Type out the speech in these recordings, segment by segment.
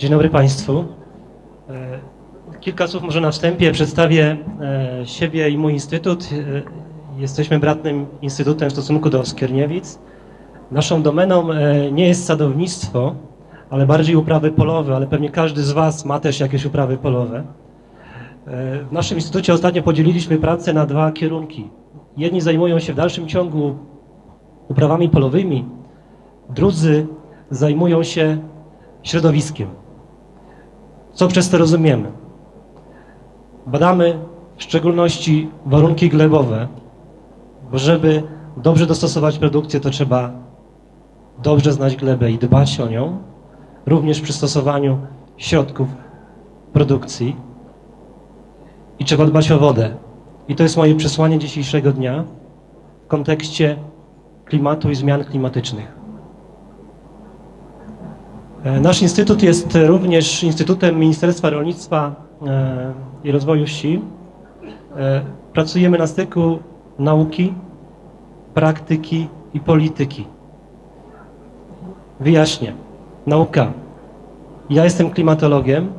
Dzień dobry Państwu. E, Kilka słów może na wstępie. Przedstawię e, siebie i mój instytut. E, Jesteśmy bratnym instytutem w stosunku do Skierniewic. Naszą domeną nie jest sadownictwo, ale bardziej uprawy polowe, ale pewnie każdy z Was ma też jakieś uprawy polowe. W naszym instytucie ostatnio podzieliliśmy pracę na dwa kierunki. Jedni zajmują się w dalszym ciągu uprawami polowymi, drudzy zajmują się środowiskiem. Co przez to rozumiemy? Badamy w szczególności warunki glebowe, bo żeby dobrze dostosować produkcję, to trzeba dobrze znać glebę i dbać o nią, również przy stosowaniu środków produkcji. I trzeba dbać o wodę. I to jest moje przesłanie dzisiejszego dnia w kontekście klimatu i zmian klimatycznych. E, Nasz instytut jest również Instytutem Ministerstwa Rolnictwa e, i Rozwoju Wsi. E, Pracujemy na styku nauki, praktyki i polityki. Wyjaśnię. Nauka. Ja jestem klimatologiem,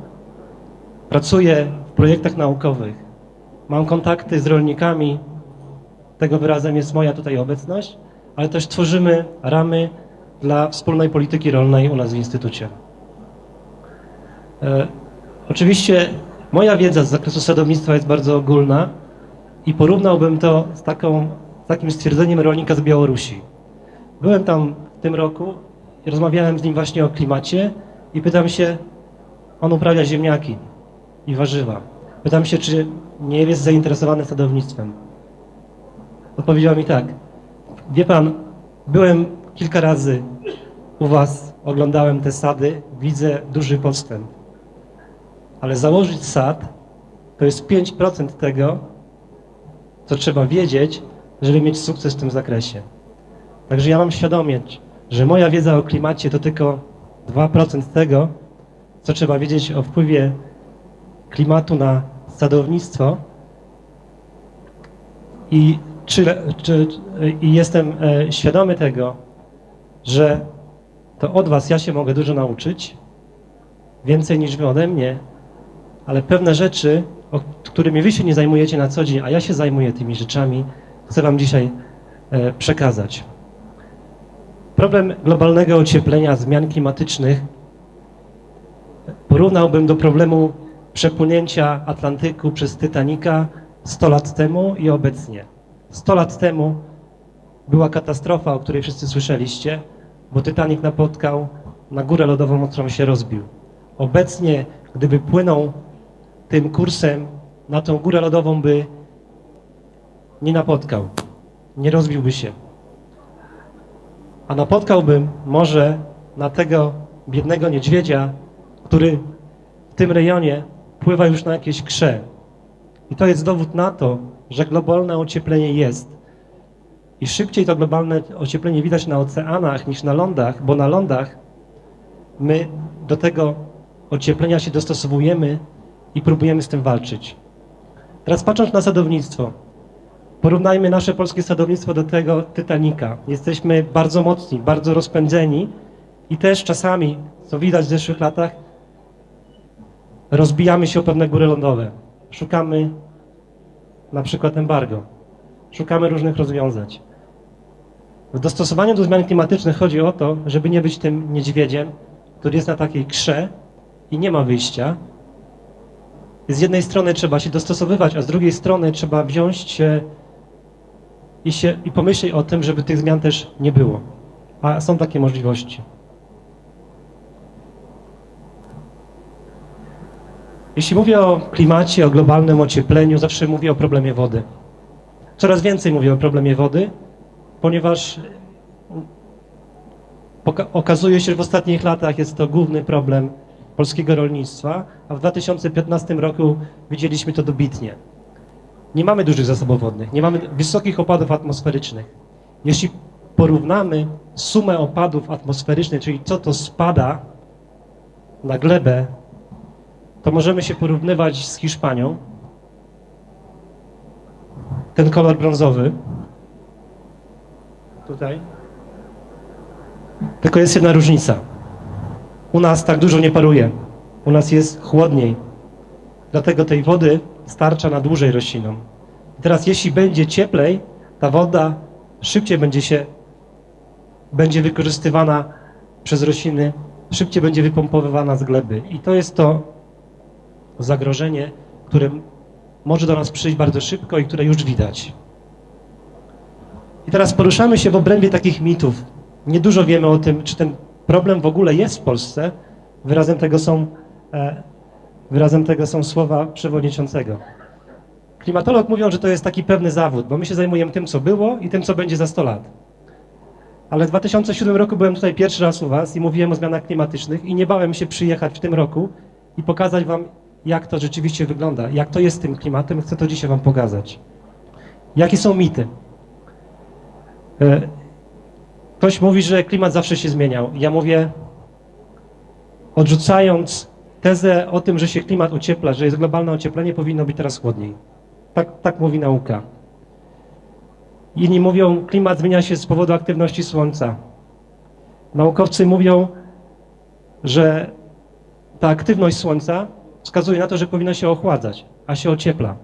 pracuję w projektach naukowych, mam kontakty z rolnikami, tego wyrazem jest moja tutaj obecność, ale też tworzymy ramy dla wspólnej polityki rolnej u nas w Instytucie. E, oczywiście moja wiedza z zakresu sadownictwa jest bardzo ogólna i porównałbym to z, taką, takim stwierdzeniem rolnika z Białorusi. Byłem tam w tym roku i rozmawiałem z nim właśnie o klimacie i pytam się, on uprawia ziemniaki i warzywa. Pytam się, czy nie jest zainteresowany sadownictwem. Odpowiedział mi tak. Wie pan, byłem kilka razy u was, oglądałem te sady, widzę duży postęp. Ale założyć sad to jest 5% tego, co trzeba wiedzieć, żeby mieć sukces w tym zakresie. Także ja mam świadomieć, że moja wiedza o klimacie to tylko 2% tego, co trzeba wiedzieć o wpływie klimatu na sadownictwo i, czy, czy, i jestem e, świadomy tego, że to od Was ja się mogę dużo nauczyć, więcej niż Wy ode mnie, ale pewne rzeczy, którymi Wy się nie zajmujecie na co dzień, a ja się zajmuję tymi rzeczami, chcę Wam dzisiaj e, przekazać. Problem globalnego ocieplenia, zmian klimatycznych porównałbym do problemu przepłynięcia Atlantyku przez Titanica 100 lat temu i obecnie. 100 lat temu była katastrofa, o której wszyscy słyszeliście, bo Titanic napotkał na górę lodową, o którą się rozbił. Obecnie, gdyby płynął tym kursem na tą górę lodową, by nie napotkał, nie rozbiłby się. A napotkałbym może na tego biednego niedźwiedzia, który w tym rejonie pływa już na jakieś krze. I to jest dowód na to, że globalne ocieplenie jest. I szybciej to globalne ocieplenie widać na oceanach niż na lądach, bo na lądach my do tego ocieplenia się dostosowujemy i próbujemy z tym walczyć. Teraz patrząc na sadownictwo, porównajmy nasze polskie sadownictwo do tego Titanica. Jesteśmy bardzo mocni, bardzo rozpędzeni i też czasami, co widać w zeszłych latach, rozbijamy się o pewne góry lądowe. Szukamy na przykład embargo. Szukamy różnych rozwiązań. W dostosowaniu do zmian klimatycznych chodzi o to, żeby nie być tym niedźwiedziem, który jest na takiej krze i nie ma wyjścia. Z jednej strony trzeba się dostosowywać, a z drugiej strony trzeba wziąć się i, się, i pomyśleć o tym, żeby tych zmian też nie było. A są takie możliwości. Jeśli mówię o klimacie, o globalnym ociepleniu, zawsze mówię o problemie wody. Coraz więcej mówię o problemie wody, ponieważ okazuje się, że w ostatnich latach jest to główny problem polskiego rolnictwa, a w 2015 roku widzieliśmy to dobitnie. Nie mamy dużych zasobów wodnych, nie mamy wysokich opadów atmosferycznych. Jeśli porównamy sumę opadów atmosferycznych, czyli co to spada na glebę to możemy się porównywać z Hiszpanią. Ten kolor brązowy. Tutaj. Tylko jest jedna różnica. U nas tak dużo nie paruje. U nas jest chłodniej. Dlatego tej wody starcza na dłużej roślinom. Teraz jeśli będzie cieplej, ta woda szybciej będzie się będzie wykorzystywana przez rośliny, szybciej będzie wypompowywana z gleby. I to jest to zagrożenie, które może do nas przyjść bardzo szybko i które już widać. I teraz poruszamy się w obrębie takich mitów. Niedużo wiemy o tym, czy ten problem w ogóle jest w Polsce. Wyrazem tego są, e, wyrazem tego są słowa przewodniczącego. Klimatolog mówią, że to jest taki pewny zawód, bo my się zajmujemy tym, co było i tym, co będzie za 100 lat. Ale w 2007 roku byłem tutaj pierwszy raz u Was i mówiłem o zmianach klimatycznych i nie bałem się przyjechać w tym roku i pokazać Wam, jak to rzeczywiście wygląda, jak to jest z tym klimatem. Chcę to dzisiaj Wam pokazać. Jakie są mity? E, Ktoś mówi, że klimat zawsze się zmieniał. Ja mówię, odrzucając tezę o tym, że się klimat ociepla, że jest globalne ocieplenie, powinno być teraz chłodniej. Tak, tak mówi nauka. Inni mówią, klimat zmienia się z powodu aktywności Słońca. Naukowcy mówią, że ta aktywność Słońca wskazuje na to, że powinno się ochładzać, a się ociepla.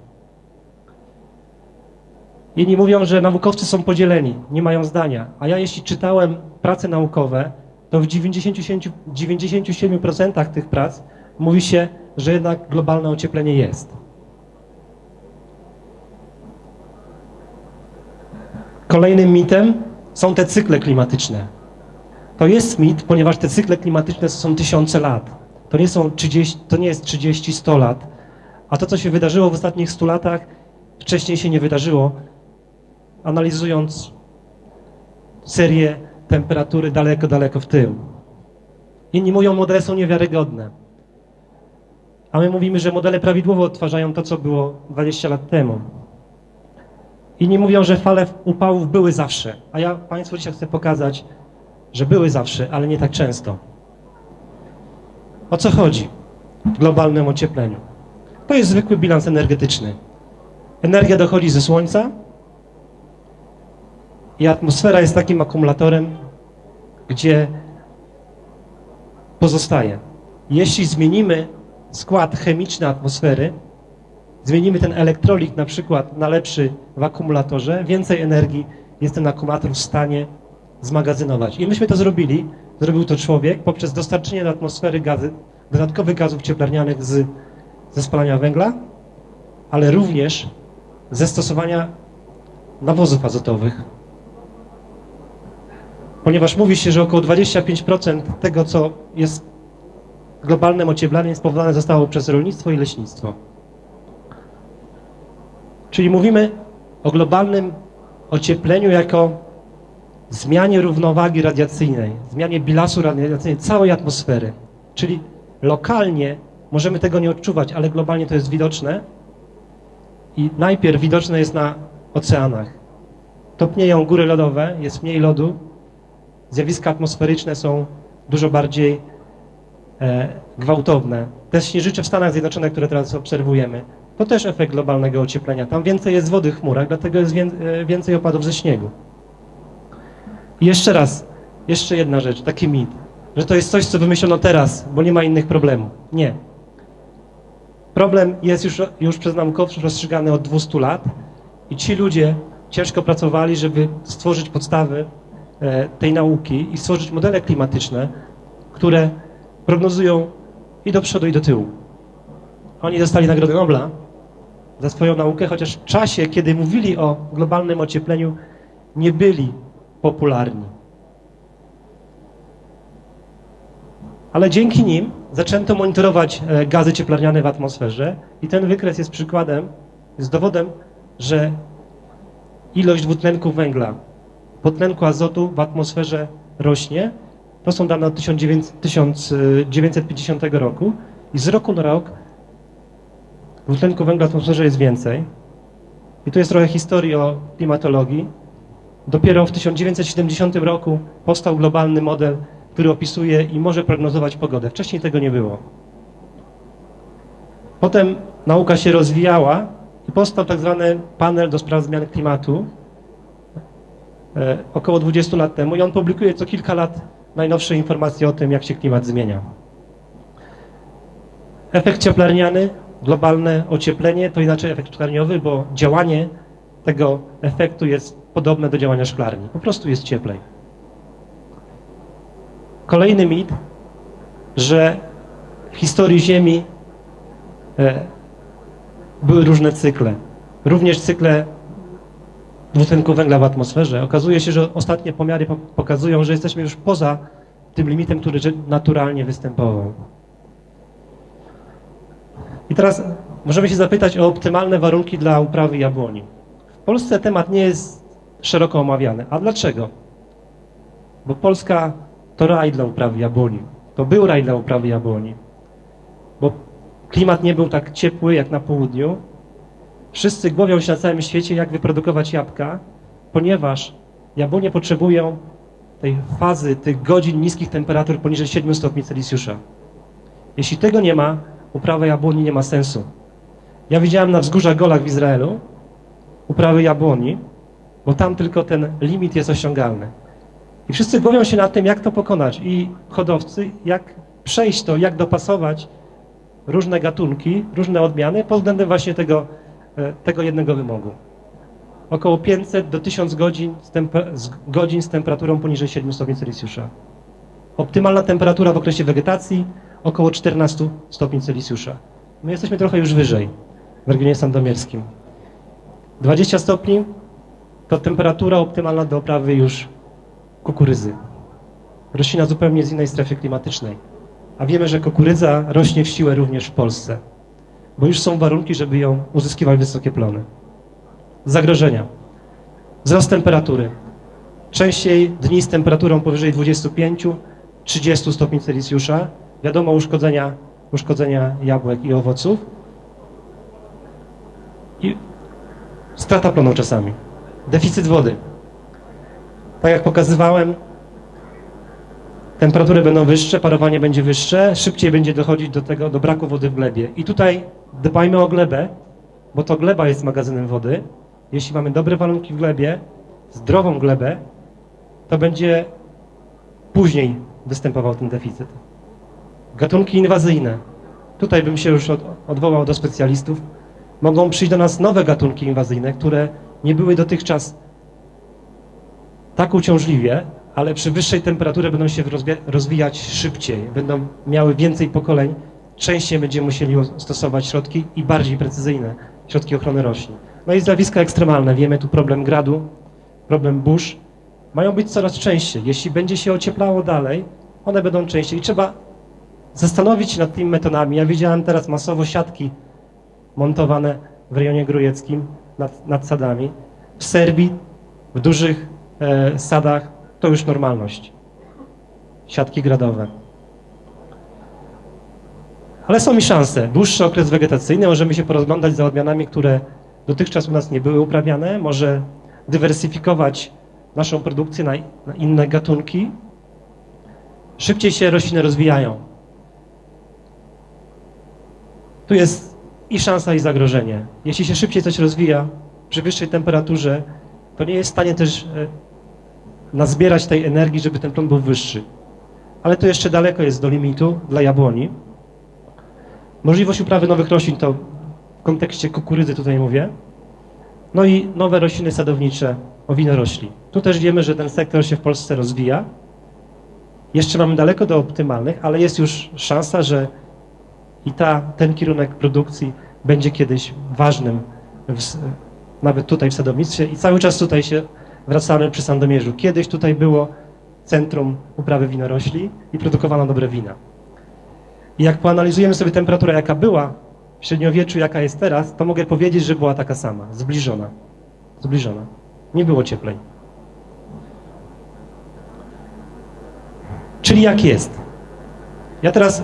Inni mówią, że naukowcy są podzieleni, nie mają zdania. A ja jeśli czytałem prace naukowe, to w 97%, 97% tych prac mówi się, że jednak globalne ocieplenie jest. Kolejnym mitem są te cykle klimatyczne. To jest mit, ponieważ te cykle klimatyczne są tysiące lat. To nie, są 30, to nie jest 30-100 lat. A to, co się wydarzyło w ostatnich 100 latach, wcześniej się nie wydarzyło. Analizując serię temperatury daleko, daleko w tył. Inni mówią, modele są niewiarygodne. A my mówimy, że modele prawidłowo odtwarzają to, co było 20 lat temu. Inni mówią, że fale upałów były zawsze, a ja Państwu dzisiaj chcę pokazać, że były zawsze, ale nie tak często. O co chodzi w globalnym ociepleniu? To jest zwykły bilans energetyczny. Energia dochodzi ze Słońca i atmosfera jest takim akumulatorem, gdzie pozostaje. Jeśli zmienimy skład chemiczny atmosfery, zmienimy ten elektrolit na przykład na lepszy w akumulatorze, więcej energii jest ten akumulator w stanie zmagazynować. I myśmy to zrobili, zrobił to człowiek poprzez dostarczenie do atmosfery gazy, dodatkowych gazów cieplarnianych z, ze spalania węgla, ale również ze stosowania nawozów azotowych. Ponieważ mówi się, że około 25% tego, co jest globalnym ocieplaniem, spowodowane zostało przez rolnictwo i leśnictwo. Czyli mówimy o globalnym ociepleniu jako zmianie równowagi radiacyjnej, zmianie bilansu radiacyjnej całej atmosfery. Czyli lokalnie możemy tego nie odczuwać, ale globalnie to jest widoczne i najpierw widoczne jest na oceanach. Topnieją góry lodowe, jest mniej lodu, zjawiska atmosferyczne są dużo bardziej e, gwałtowne. Te śnieżycze w Stanach Zjednoczonych, które teraz obserwujemy, to też efekt globalnego ocieplenia. Tam więcej jest wody w chmurach, dlatego jest wię- e, więcej opadów ze śniegu. I jeszcze raz, jeszcze jedna rzecz, taki mit, że to jest coś, co wymyślono teraz, bo nie ma innych problemów. Nie. Problem jest już, już przez naukowców rozstrzygany od 200 lat i ci ludzie ciężko pracowali, żeby stworzyć podstawy tej nauki i stworzyć modele klimatyczne, które prognozują i do przodu, i do tyłu. Oni dostali Nagrodę Nobla za swoją naukę, chociaż w czasie, kiedy mówili o globalnym ociepleniu, nie byli popularni. Ale dzięki nim zaczęto monitorować e, gazy cieplarniane w atmosferze i ten wykres jest przykładem, jest dowodem, że ilość dwutlenku węgla, dwutlenku azotu w atmosferze rośnie. To są dane od 1900 1950 roku i z roku na rok dwutlenku węgla w atmosferze jest więcej. I tu jest trochę historii o klimatologii. Dopiero w 1970 roku powstał globalny model, który opisuje i może prognozować pogodę. Wcześniej tego nie było. Potem nauka się rozwijała i powstał tak zwany panel do spraw zmian klimatu e, około 20 lat temu i on publikuje co kilka lat najnowsze informacje o tym, jak się klimat zmienia. Efekt cieplarniany, globalne ocieplenie to inaczej efekt szklarniowy, bo działanie tego efektu jest podobne do działania szklarni. Po prostu jest cieplej. Kolejny mit, że w historii Ziemi e, były różne cykle. Również cykle dwutlenku węgla w atmosferze. Okazuje się, że ostatnie pomiary po- pokazują, że jesteśmy już poza tym limitem, który naturalnie występował. I teraz możemy się zapytać o optymalne warunki dla uprawy jabłoni. W Polsce temat nie jest szeroko omawiany. A dlaczego? Bo Polska to raj dla uprawy jabłoni. To był raj dla uprawy jabłoni. Bo klimat nie był tak ciepły jak na południu. Wszyscy głowią się na całym świecie, jak wyprodukować jabłka, ponieważ jabłonie potrzebują tej fazy, tych godzin niskich temperatur poniżej 7 stopni Celsjusza. Jeśli tego nie ma, uprawa jabłoni nie ma sensu. Ja widziałem na wzgórzach Golach w Izraelu uprawy jabłoni, bo tam tylko ten limit jest osiągalny. I wszyscy głowią się nad tym, jak to pokonać. I hodowcy, jak przejść to, jak dopasować różne gatunki, różne odmiany pod względem właśnie tego, tego jednego wymogu. Około 500 do 1000 godzin z, z godzin z temperaturą poniżej 7 stopni Celsjusza. Optymalna temperatura w okresie wegetacji około 14 stopni Celsjusza. My jesteśmy trochę już wyżej w regionie sandomierskim. 20 stopni to temperatura optymalna do oprawy już kukurydzy. Roślina zupełnie z innej strefy klimatycznej. A wiemy, że kukurydza rośnie w siłę również w Polsce, bo już są warunki, żeby ją uzyskiwać wysokie plony. Zagrożenia. Wzrost temperatury. Częściej dni z temperaturą powyżej 25-30 stopni Celsjusza. Wiadomo uszkodzenia, uszkodzenia jabłek i owoców. I strata plonu czasami. Deficyt wody. Tak jak pokazywałem, temperatury będą wyższe, parowanie będzie wyższe, szybciej będzie dochodzić do tego, do braku wody w glebie. I tutaj dbajmy o glebę, bo to gleba jest magazynem wody. Jeśli mamy dobre warunki w glebie, zdrową glebę, to będzie później występował ten deficyt. Gatunki inwazyjne. Tutaj bym się już od, odwołał do specjalistów. Mogą przyjść do nas nowe gatunki inwazyjne, które nie były dotychczas tak uciążliwie, ale przy wyższej temperaturze będą się rozwi- rozwijać szybciej, będą miały więcej pokoleń, częściej będziemy musieli stosować środki i bardziej precyzyjne środki ochrony roślin. No i zjawiska ekstremalne, wiemy tu problem gradu, problem burz, mają być coraz częściej. Jeśli będzie się ocieplało dalej, one będą częściej i trzeba zastanowić się nad tymi metodami. Ja widziałem teraz masowo siatki montowane w rejonie grujeckim nad, nad sadami. W Serbii, w dużych e, sadach to już normalność. Siatki gradowe. Ale są i szanse. Dłuższy okres wegetacyjny, możemy się porozglądać za odmianami, które dotychczas u nas nie były uprawiane. Może dywersyfikować naszą produkcję na, na inne gatunki. Szybciej się rośliny rozwijają. Tu jest i szansa, i zagrożenie. Jeśli się szybciej coś rozwija przy wyższej temperaturze, to nie jest w stanie też e, nazbierać tej energii, żeby ten plon był wyższy. Ale to jeszcze daleko jest do limitu dla jabłoni. Możliwość uprawy nowych roślin to w kontekście kukurydzy tutaj mówię. No i nowe rośliny sadownicze o winorośli. Tu też wiemy, że ten sektor się w Polsce rozwija. Jeszcze mamy daleko do optymalnych, ale jest już szansa, że i ta, ten kierunek produkcji będzie kiedyś ważnym, w, nawet tutaj w sadownictwie i cały czas tutaj się wracamy przy Sandomierzu. Kiedyś tutaj było centrum uprawy winorośli i produkowano dobre wina. I jak poanalizujemy sobie temperaturę, jaka była w średniowieczu, jaka jest teraz, to mogę powiedzieć, że była taka sama, zbliżona. Zbliżona. Nie było cieplej. Czyli jak jest? Ja teraz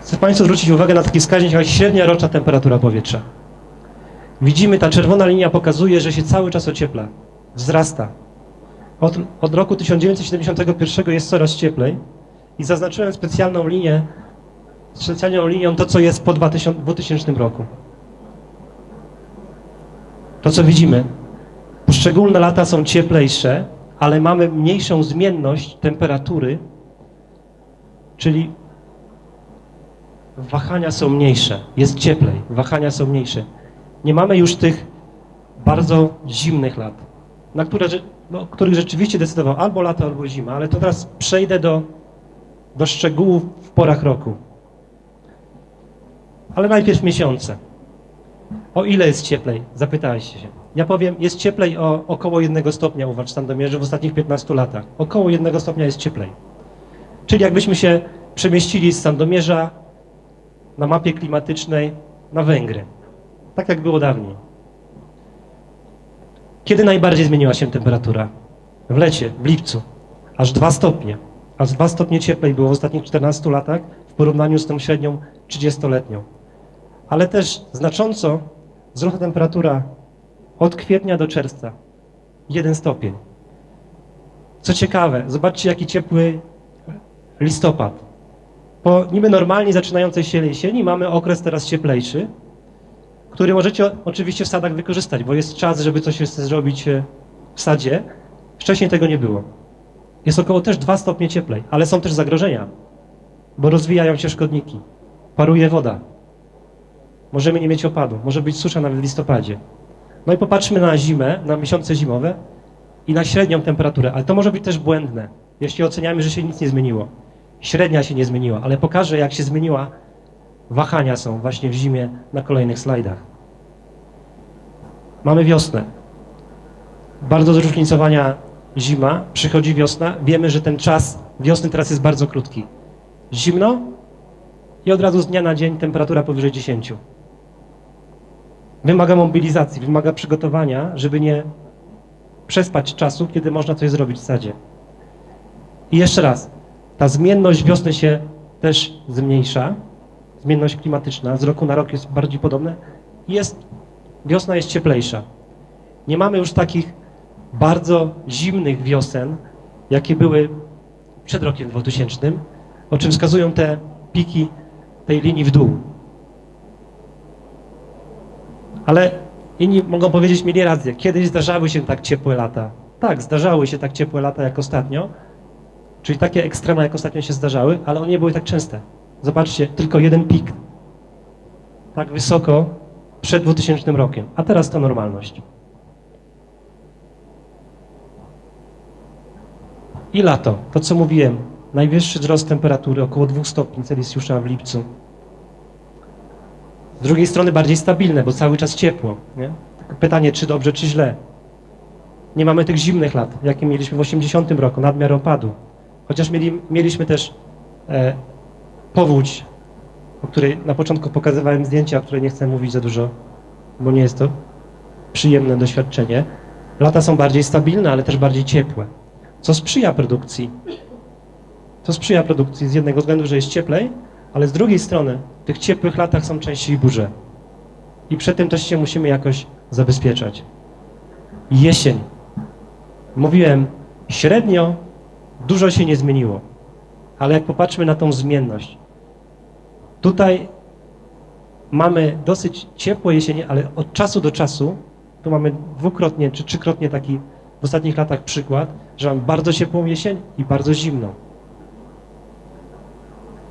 chcę Państwu zwrócić uwagę na taki wskaźnik jak średnia roczna temperatura powietrza. Widzimy, ta czerwona linia pokazuje, że się cały czas ociepla, wzrasta. Od, od roku 1971 jest coraz cieplej i zaznaczyłem specjalną linię, specjalną linią to, co jest po 2000, 2000 roku. To, co widzimy. Poszczególne lata są cieplejsze, ale mamy mniejszą zmienność temperatury, czyli wahania są mniejsze, jest cieplej, wahania są mniejsze. Nie mamy już tych bardzo zimnych lat, na które, no, których rzeczywiście decydował albo lato, albo zima, ale to teraz przejdę do, do szczegółów w porach roku. Ale najpierw miesiące. O ile jest cieplej? Zapytaliście się. Ja powiem, jest cieplej o około 1 stopnia u Was w ostatnich 15 latach. Około 1 stopnia jest cieplej. Czyli jakbyśmy się przemieścili z Sandomierza na mapie klimatycznej na Węgry. Tak jak było dawniej. Kiedy najbardziej zmieniła się temperatura? W lecie, w lipcu. Aż 2 stopnie. Aż 2 stopnie cieplej było w ostatnich 14 latach w porównaniu z tą średnią 30-letnią. Ale też znacząco wzrosła temperatura od kwietnia do czerwca. 1 stopień. Co ciekawe, zobaczcie jaki ciepły listopad. Po niby normalnie zaczynającej się jesieni mamy okres teraz cieplejszy, który możecie oczywiście w sadach wykorzystać, bo jest czas, żeby coś jeszcze zrobić e, w sadzie. Wcześniej tego nie było. Jest około też 2 stopnie cieplej, ale są też zagrożenia, bo rozwijają się szkodniki. Paruje woda. Możemy nie mieć opadu, może być susza nawet w listopadzie. No i popatrzmy na zimę, na miesiące zimowe i na średnią temperaturę, ale to może być też błędne, jeśli oceniamy, że się nic nie zmieniło. Średnia się nie zmieniła, ale pokażę, jak się zmieniła. Wahania są właśnie w zimie na kolejnych slajdach. Mamy wiosnę. Bardzo zróżnicowania zima, przychodzi wiosna. Wiemy, że ten czas wiosny teraz jest bardzo krótki. Zimno i od razu z dnia na dzień temperatura powyżej 10. Wymaga mobilizacji, wymaga przygotowania, żeby nie przespać czasu, kiedy można coś zrobić w sadzie. I jeszcze raz, ta zmienność wiosny się też zmniejsza, zmienność klimatyczna z roku na rok jest bardziej podobna. Jest, wiosna jest cieplejsza. Nie mamy już takich bardzo zimnych wiosen, jakie były przed rokiem 2000, o czym wskazują te piki tej linii w dół. Ale inni mogą powiedzieć mieli rację. Kiedyś zdarzały się tak ciepłe lata. Tak, zdarzały się tak ciepłe lata jak ostatnio, czyli takie ekstrema jak ostatnio się zdarzały, ale one nie były tak częste. Zobaczcie, tylko jeden pik. Tak wysoko przed 2000 rokiem, a teraz to normalność. I lato, to co mówiłem, najwyższy wzrost temperatury, około 2 stopni Celsjusza w lipcu. Z drugiej strony bardziej stabilne, bo cały czas ciepło. Nie? Pytanie, czy dobrze, czy źle. Nie mamy tych zimnych lat, jakie mieliśmy w 80 roku, nadmiar opadu. Chociaż mieli, mieliśmy też e, powódź, o której na początku pokazywałem zdjęcia, o której nie chcę mówić za dużo, bo nie jest to przyjemne doświadczenie. Lata są bardziej stabilne, ale też bardziej ciepłe, co sprzyja produkcji. Co sprzyja produkcji z jednego względu, że jest cieplej, ale z drugiej strony w tych ciepłych latach są częściej burze. I przed tym też się musimy jakoś zabezpieczać. Jesień. Mówiłem, średnio dużo się nie zmieniło. Ale jak popatrzmy na tą zmienność, tutaj mamy dosyć ciepłe jesienie, ale od czasu do czasu, tu mamy dwukrotnie czy trzykrotnie taki w ostatnich latach przykład, że mamy bardzo ciepłą jesień i bardzo zimną.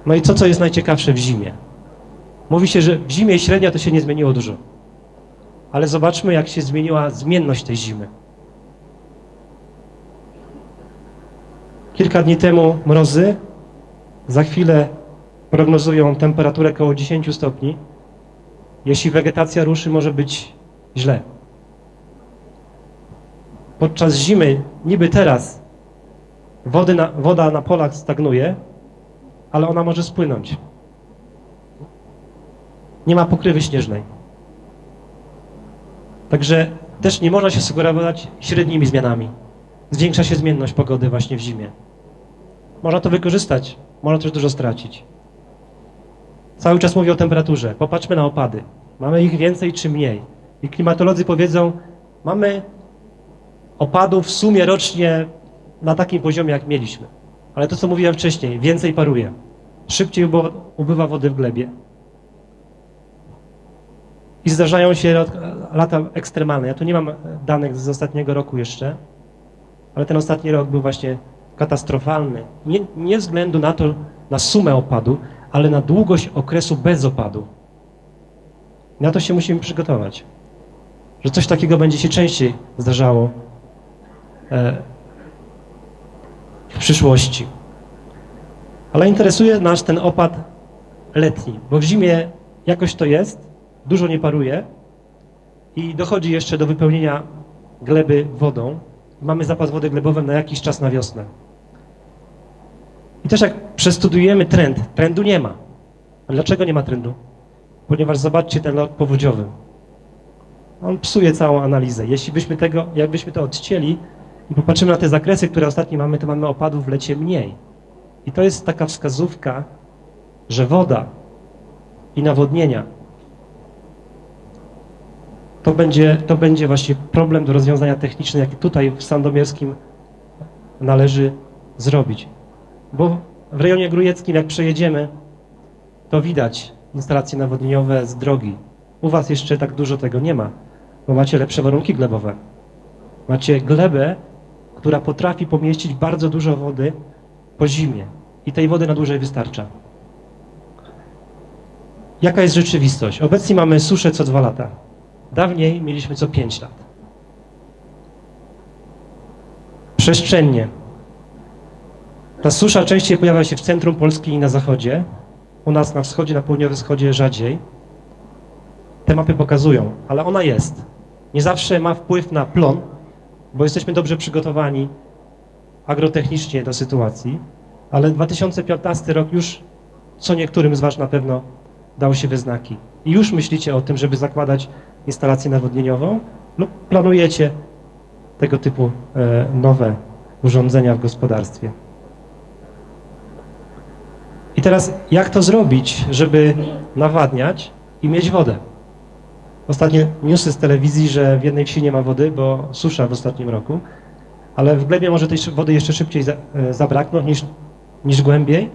No i co, co jest najciekawsze w zimie? Mówi się, że w zimie średnia to się nie zmieniło dużo. Ale zobaczmy, jak się zmieniła zmienność tej zimy. Kilka dni temu mrozy, za chwilę prognozują temperaturę około 10 stopni. Jeśli wegetacja ruszy, może być źle. Podczas zimy, niby teraz, wody na, woda na polach stagnuje, ale ona może spłynąć. Nie ma pokrywy śnieżnej. Także też nie można się sugerować średnimi zmianami. Zwiększa się zmienność pogody właśnie w zimie. Można to wykorzystać, można też dużo stracić. Cały czas mówię o temperaturze. Popatrzmy na opady. Mamy ich więcej czy mniej. I klimatolodzy powiedzą, mamy opadów w sumie rocznie na takim poziomie, jak mieliśmy. Ale to, co mówiłem wcześniej, więcej paruje. Szybciej ubywa- wody w glebie. I zdarzają się lata ekstremalne. Ja tu nie mam danych z ostatniego roku jeszcze, ale ten ostatni rok był właśnie katastrofalny. Nie, nie względu na to, na sumę opadu, ale na długość okresu bez opadu. Na to się musimy przygotować. Że coś takiego będzie się częściej zdarzało e, w przyszłości. Ale interesuje nas ten opad letni, bo w zimie jakoś to jest, dużo nie paruje i dochodzi jeszcze do wypełnienia gleby wodą. Mamy zapas wody glebowej na jakiś czas na wiosnę. I też jak przestudujemy trend, trendu nie ma. A dlaczego nie ma trendu? Ponieważ zobaczcie ten lot powodziowy. On psuje całą analizę. Jeśli byśmy tego, jakbyśmy to odcięli i popatrzymy na te zakresy, które ostatnio mamy, to mamy opadów w lecie mniej. I to jest taka wskazówka, że woda i nawodnienia to będzie, to będzie właśnie problem do rozwiązania technicznego, jaki tutaj w Sandomierskim należy zrobić. Bo w rejonie grujeckim, jak przejedziemy, to widać instalacje nawodnieniowe z drogi. U Was jeszcze tak dużo tego nie ma, bo macie lepsze warunki glebowe. Macie glebę, która potrafi pomieścić bardzo dużo wody po zimie i tej wody na dłużej wystarcza. Jaka jest rzeczywistość? Obecnie mamy suszę co dwa lata. Dawniej mieliśmy co 5 lat. Przestrzennie. Ta susza częściej pojawia się w centrum Polski i na zachodzie. U nas na wschodzie, na południowym wschodzie rzadziej. Te mapy pokazują, ale ona jest. Nie zawsze ma wpływ na plon, bo jesteśmy dobrze przygotowani agrotechnicznie do sytuacji, ale 2015 rok już co niektórym z Was na pewno dał się we znaki. I już myślicie o tym, żeby zakładać instalację nawodnieniową lub planujecie tego typu e, nowe urządzenia w gospodarstwie. I teraz jak to zrobić, żeby nawadniać i mieć wodę? Ostatnie newsy z telewizji, że w jednej wsi nie ma wody, bo susza w ostatnim roku, ale w glebie może tej wody jeszcze szybciej e, zabraknąć niż, niż głębiej.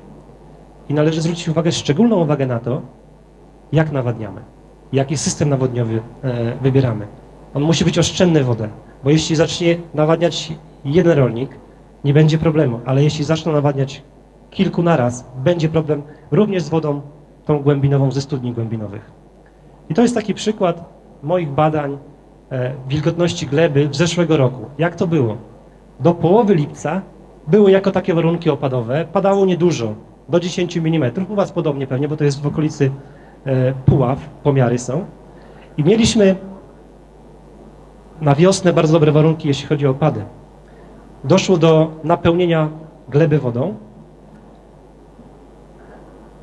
I należy zwrócić uwagę, szczególną uwagę na to, jak nawadniamy, jaki system nawodniowy e, wybieramy. On musi być oszczędny wodę, bo jeśli zacznie nawadniać jeden rolnik, nie będzie problemu, ale jeśli zaczną nawadniać kilku naraz, będzie problem również z wodą tą głębinową ze studni głębinowych. I to jest taki przykład moich badań e, wilgotności gleby w zeszłego roku. Jak to było? Do połowy lipca były jako takie warunki opadowe, padało niedużo, do 10 mm. U Was podobnie pewnie, bo to jest w okolicy e, Puław, pomiary są. I mieliśmy na wiosnę bardzo dobre warunki, jeśli chodzi o opady. Doszło do napełnienia gleby wodą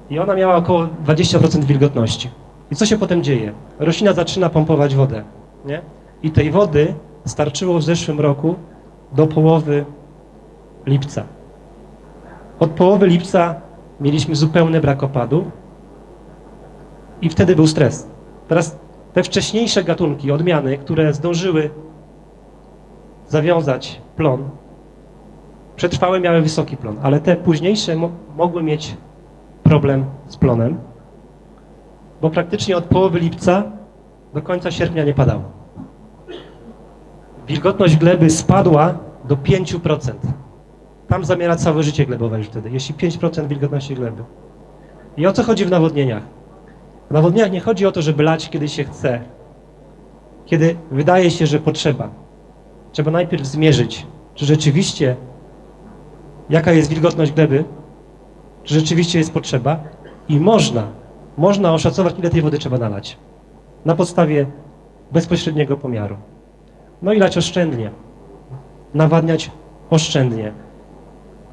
i ona miała około 20% wilgotności. I co się potem dzieje? Roślina zaczyna pompować wodę, nie? I tej wody starczyło w zeszłym roku do połowy lipca. Od połowy lipca mieliśmy zupełny brak opadu i wtedy był stres. Teraz te wcześniejsze gatunki, odmiany, które zdążyły zawiązać plon, przetrwałe miały wysoki plon, ale te późniejsze mo mogły mieć problem z plonem, bo praktycznie od połowy lipca do końca sierpnia nie padało. Wilgotność gleby spadła do 5%. Tam zamiera całe życie glebowe już wtedy, jeśli 5% wilgotności gleby. I o co chodzi w nawodnieniach? W nawodnieniach nie chodzi o to, żeby lać, kiedy się chce, kiedy wydaje się, że potrzeba. Trzeba najpierw zmierzyć, czy rzeczywiście, jaka jest wilgotność gleby, czy rzeczywiście jest potrzeba i można, można oszacować, ile tej wody trzeba nalać na podstawie bezpośredniego pomiaru. No i lać oszczędnie, nawadniać oszczędnie.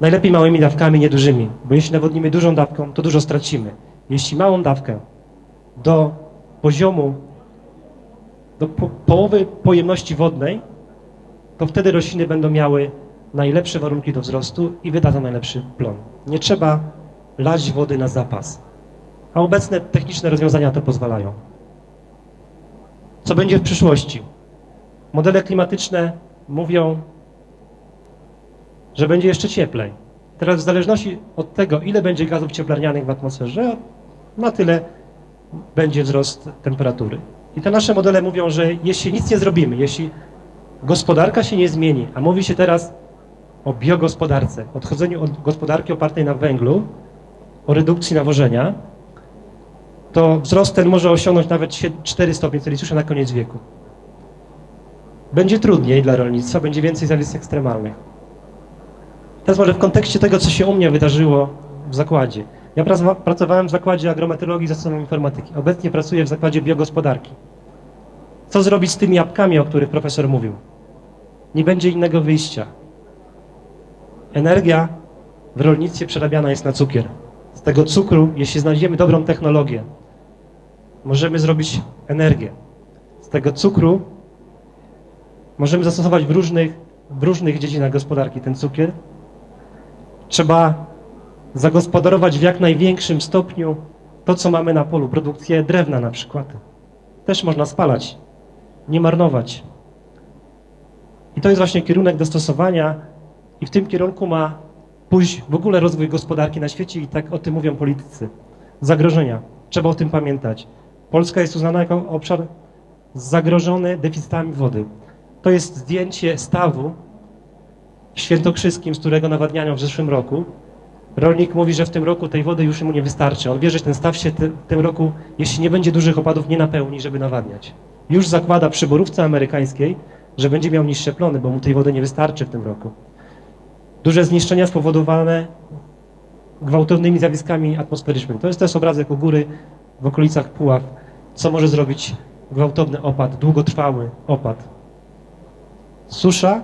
Najlepiej małymi dawkami, niedużymi, bo jeśli nawodnimy dużą dawką, to dużo stracimy. Jeśli małą dawkę do poziomu, do po połowy pojemności wodnej, to wtedy rośliny będą miały najlepsze warunki do wzrostu i wydadzą najlepszy plon. Nie trzeba lać wody na zapas, a obecne techniczne rozwiązania to pozwalają. Co będzie w przyszłości? Modele klimatyczne mówią, że będzie jeszcze cieplej. Teraz w zależności od tego, ile będzie gazów cieplarnianych w atmosferze, na tyle będzie wzrost temperatury. I te nasze modele mówią, że jeśli nic nie zrobimy, jeśli gospodarka się nie zmieni, a mówi się teraz o biogospodarce, odchodzeniu od gospodarki opartej na węglu o redukcji nawożenia, to wzrost ten może osiągnąć nawet sie- 4 stopnie Celsjusza na koniec wieku. Będzie trudniej dla rolnictwa, będzie więcej zjawisk ekstremalnych. Teraz może w kontekście tego, co się u mnie wydarzyło w zakładzie. Ja pracowa- pracowałem w zakładzie agrometeorologii i zastosowanej informatyki. Obecnie pracuję w zakładzie biogospodarki. Co zrobić z tymi jabłkami, o których profesor mówił? Nie będzie innego wyjścia. Energia w rolnictwie przerabiana jest na cukier. Tego cukru, jeśli znajdziemy dobrą technologię, możemy zrobić energię. Z tego cukru możemy zastosować w różnych, w różnych dziedzinach gospodarki ten cukier. Trzeba zagospodarować w jak największym stopniu to, co mamy na polu, produkcję drewna na przykład. Też można spalać, nie marnować. I to jest właśnie kierunek dostosowania i w tym kierunku ma pójść w ogóle rozwój gospodarki na świecie i tak o tym mówią politycy. Zagrożenia. Trzeba o tym pamiętać. Polska jest uznana jako obszar zagrożony deficytami wody. To jest zdjęcie stawu świętokrzyskim, z którego nawadniano w zeszłym roku. Rolnik mówi, że w tym roku tej wody już mu nie wystarczy. On wie, że ten staw się ty, tym roku, jeśli nie będzie dużych opadów, nie napełni, żeby nawadniać. Już zakłada przy borówce amerykańskiej, że będzie miał niższe plony, bo mu tej wody nie wystarczy w tym roku. Duże zniszczenia spowodowane gwałtownymi zjawiskami atmosferycznymi. To jest też obrazek u góry w okolicach Puław, co może zrobić gwałtowny opad, długotrwały opad. Susza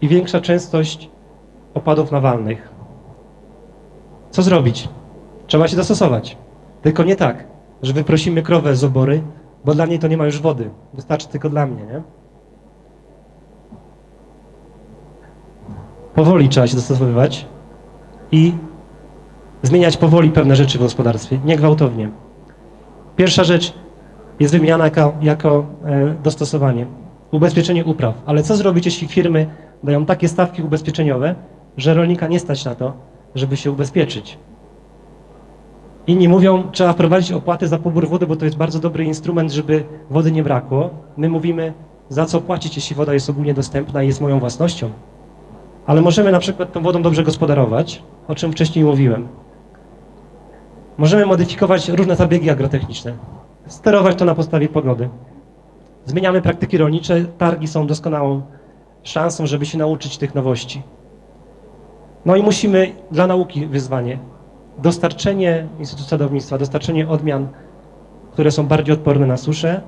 i większa częstość opadów nawalnych. Co zrobić? Trzeba się dostosować. Tylko nie tak, że wyprosimy krowę z obory, bo dla niej to nie ma już wody. Wystarczy tylko dla mnie, nie? Powoli trzeba się dostosowywać i zmieniać powoli pewne rzeczy w gospodarstwie, nie gwałtownie. Pierwsza rzecz jest wymiana jako, jako e, dostosowanie. Ubezpieczenie upraw. Ale co zrobić, jeśli firmy dają takie stawki ubezpieczeniowe, że rolnika nie stać na to, żeby się ubezpieczyć? Inni mówią, trzeba wprowadzić opłaty za pobór wody, bo to jest bardzo dobry instrument, żeby wody nie brakło. My mówimy, za co płacić, jeśli woda jest ogólnie dostępna i jest moją własnością. Ale możemy na przykład tą wodą dobrze gospodarować, o czym wcześniej mówiłem. Możemy modyfikować różne zabiegi agrotechniczne, sterować to na podstawie pogody. Zmieniamy praktyki rolnicze, targi są doskonałą szansą, żeby się nauczyć tych nowości. No i musimy dla nauki wyzwanie. Dostarczenie Instytutu Sadownictwa, dostarczenie odmian, które są bardziej odporne na suszę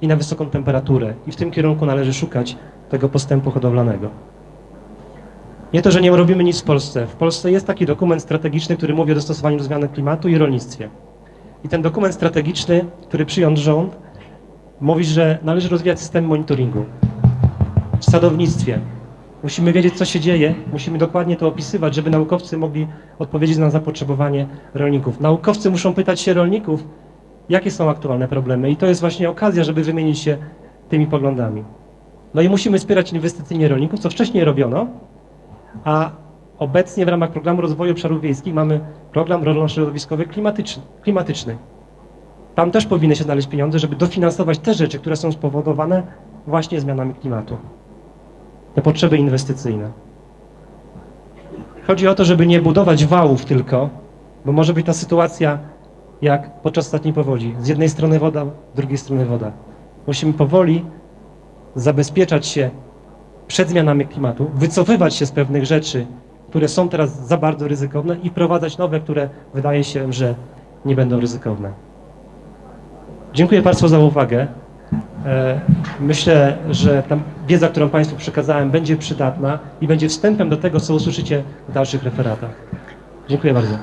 i na wysoką temperaturę. I w tym kierunku należy szukać tego postępu hodowlanego. Nie to, że nie robimy nic w Polsce. W Polsce jest taki dokument strategiczny, który mówi o dostosowaniu do zmiany klimatu i rolnictwie. I ten dokument strategiczny, który przyjął rząd, mówi, że należy rozwijać system monitoringu w sadownictwie. Musimy wiedzieć, co się dzieje, musimy dokładnie to opisywać, żeby naukowcy mogli odpowiedzieć na zapotrzebowanie rolników. Naukowcy muszą pytać się rolników, jakie są aktualne problemy i to jest właśnie okazja, żeby wymienić się tymi poglądami. No i musimy wspierać inwestycyjnie rolników, co wcześniej robiono, a obecnie w ramach programu rozwoju obszarów wiejskich mamy program rolno-środowiskowy klimatyczny, klimatyczny. Tam też powinny się znaleźć pieniądze, żeby dofinansować te rzeczy, które są spowodowane właśnie zmianami klimatu. Te potrzeby inwestycyjne. Chodzi o to, żeby nie budować wałów tylko, bo może być ta sytuacja jak podczas ostatniej powodzi. Z jednej strony woda, z drugiej strony woda. Musimy powoli zabezpieczać się przed zmianami klimatu, wycofywać się z pewnych rzeczy, które są teraz za bardzo ryzykowne i wprowadzać nowe, które wydaje się, że nie będą ryzykowne. Dziękuję Państwu za uwagę. E, Myślę, że ta wiedza, którą Państwu przekazałem, będzie przydatna i będzie wstępem do tego, co usłyszycie w dalszych referatach. Dziękuję bardzo.